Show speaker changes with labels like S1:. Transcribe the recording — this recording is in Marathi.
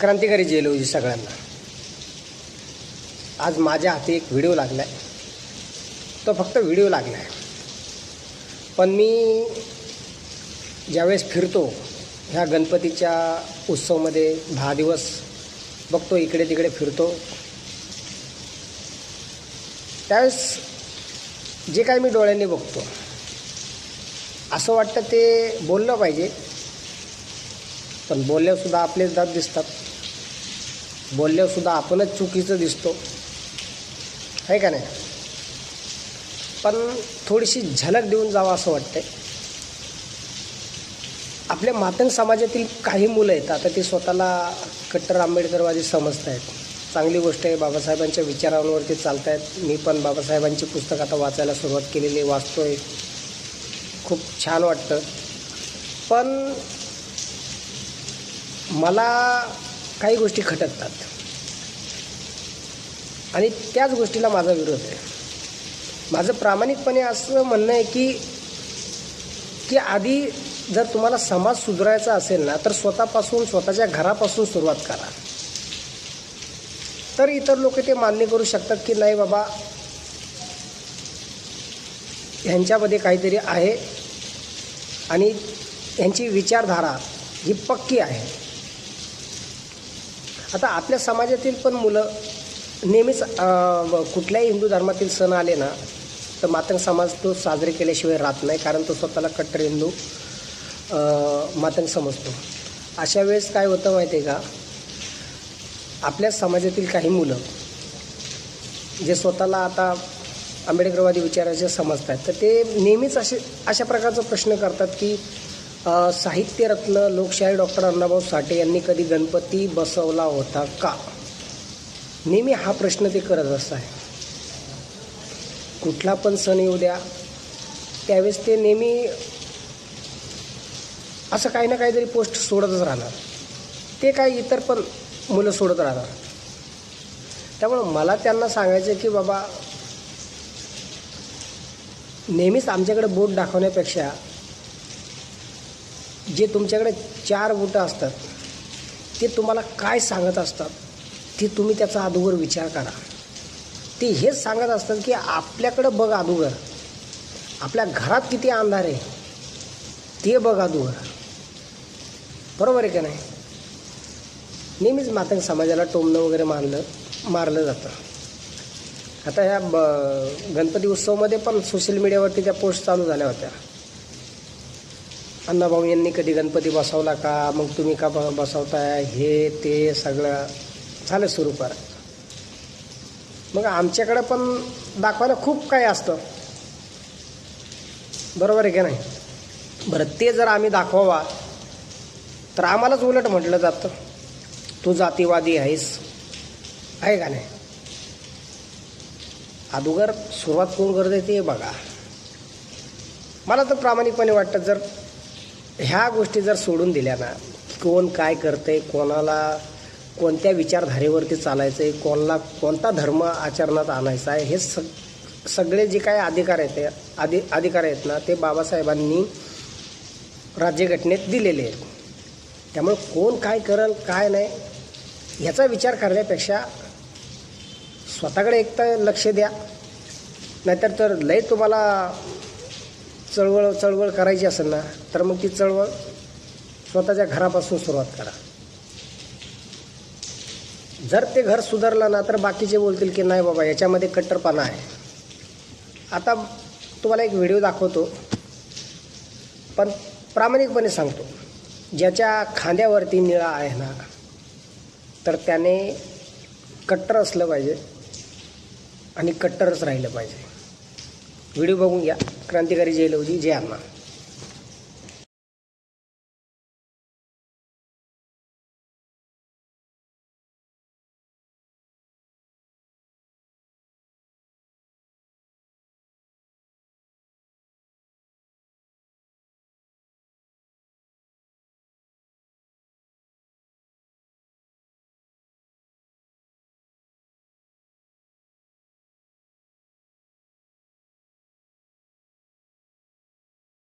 S1: क्रांतिकारी जेलवजी सगळ्यांना. आज माझ्या हाती एक व्हिडिओ लागला आहे तो फक्त व्हिडिओ लागला आहे पण मी ज्यावेळेस फिरतो ह्या गणपतीच्या उत्सवमध्ये दहा दिवस बघतो इकडे तिकडे फिरतो. त्यावेळेस जे काय मी डोळ्यांनी बघतो असं वाटतं ते बोललं पाहिजे. पण बोलल्यासुद्धा आपलेच दात दिसतात. बोलल्यावरसुद्धा आपणच चुकीचं दिसतो. आहे का नाही? पण थोडीशी झलक देऊन जावं असं वाटतंय. आपल्या मातंग समाजातील काही मुलं आहेत आता ते स्वतःला कट्टर आंबेडकरवादी समजत आहेत चांगली गोष्ट आहे बाबासाहेबांच्या विचारांवरती चालत आहेत मी पण बाबासाहेबांची पुस्तक आता वाचायला सुरुवात केलेली वाचतो आहे खूप छान वाटतं. पण मला काही गोष्टी खटकतात. आणि त्याच गोष्टीला माझा विरोध आहे. माझं प्रामाणिकपणे असं म्हणणं आहे की की आधी जर तुम्हाला समाज सुधारायचा असेल ना तर स्वतःपासून स्वतःच्या घरापासून सुरुवात करा. तर इतर लोक ते मान्य करू शकतात की नाही बाबा ह्यांच्यामध्ये काहीतरी आहे. आणि ह्यांची विचारधारा ही पक्की आहे. आता आपल्या समाजातील पण मुलं नेहमीच कुठल्याही हिंदू धर्मातील सण आले ना तर मातंग समाज तो साजरे केल्याशिवाय राहत नाही कारण तो स्वतःला कट्टर हिंदू मातंग समजतो. अशा वेळेस काय होतं माहिती आहे का? आपल्या समाजातील काही मुलं जे स्वतःला आता आंबेडकरवादी विचाराचे समजतात तर ते नेहमीच असे अशा प्रकारचा प्रश्न करतात की साहित्यरत्न लोकशाही डॉक्टर अण्णाभाऊ साठे यांनी कधी गणपती बसवला होता का? नेहमी हा प्रश्न ते करत असत आहे कुठला पण सण येऊ द्या. त्यावेळेस ते नेहमी असं काही ना काहीतरी पोस्ट सोडतच राहणार. ते काय इतर पण मुलं सोडत राहणार. त्यामुळं मला त्यांना सांगायचं की बाबा नेहमीच आमच्याकडे बोट दाखवण्यापेक्षा जे तुमच्याकडे चार बोटं असतात ते तुम्हाला काय सांगत असतात ते तुम्ही त्याचा अगोदर विचार करा. ते हेच सांगत असतात की आपल्याकडं बघ अगोदर आपल्या घरात किती अंधार आहे ते बघ अगोदर बरोबर आहे का नाही? नेहमीच मातंग समाजाला टोमणं वगैरे मारलं मारलं जातं. आता ह्या ब गणपती उत्सवमध्ये पण सोशल मीडियावरती त्या पोस्ट चालू झाल्या होत्या. अण्णाभाऊ यांनी कधी गणपती बसवला का मग तुम्ही का ब बसवताय? हे ते सगळं झालं सुरू कर. मग आमच्याकडं पण दाखवायला खूप काही असतं. बरोबर आहे की नाही? बरं ते जर आम्ही दाखवावा तर आम्हालाच उलट म्हटलं जातं तू जातीवादी आहेस. आहे का नाही? अगोदर सुरुवात कोण करते ते बघा. मला तर प्रामाणिकपणे वाटतं जर ह्या गोष्टी जर सोडून दिल्या ना कोण काय करते कोणाला कोणत्या विचारधारेवरती चालायचं आहे कोणाला कोणता धर्म आचरणात आणायचा आहे हे सग सगळे जे काय अधिकार आहेत ते अधि अधिकार आहेत ना ते बाबासाहेबांनी राज्यघटनेत दिलेले आहेत. त्यामुळे कोण काय करल काय नाही ह्याचा विचार करण्यापेक्षा स्वतःकडे एक तर लक्ष द्या. नाहीतर तर लय तुम्हाला चळवळ चळवळ करायची असेल ना तर मग ती चळवळ स्वतःच्या घरापासून सुरुवात करा. जर ते घर सुधारलं ना तर बाकीचे बोलतील की नाही बाबा याच्यामध्ये कट्टरपणा आहे. आता तुम्हाला एक व्हिडिओ दाखवतो. पण प्रामाणिकपणे सांगतो. ज्याच्या खांद्यावरती निळा आहे ना तर त्याने कट्टर असलं पाहिजे आणि कट्टरच राहिलं पाहिजे. व्हिडिओ बघून घ्या. क्रांतिकारी जय होती जय अण्णा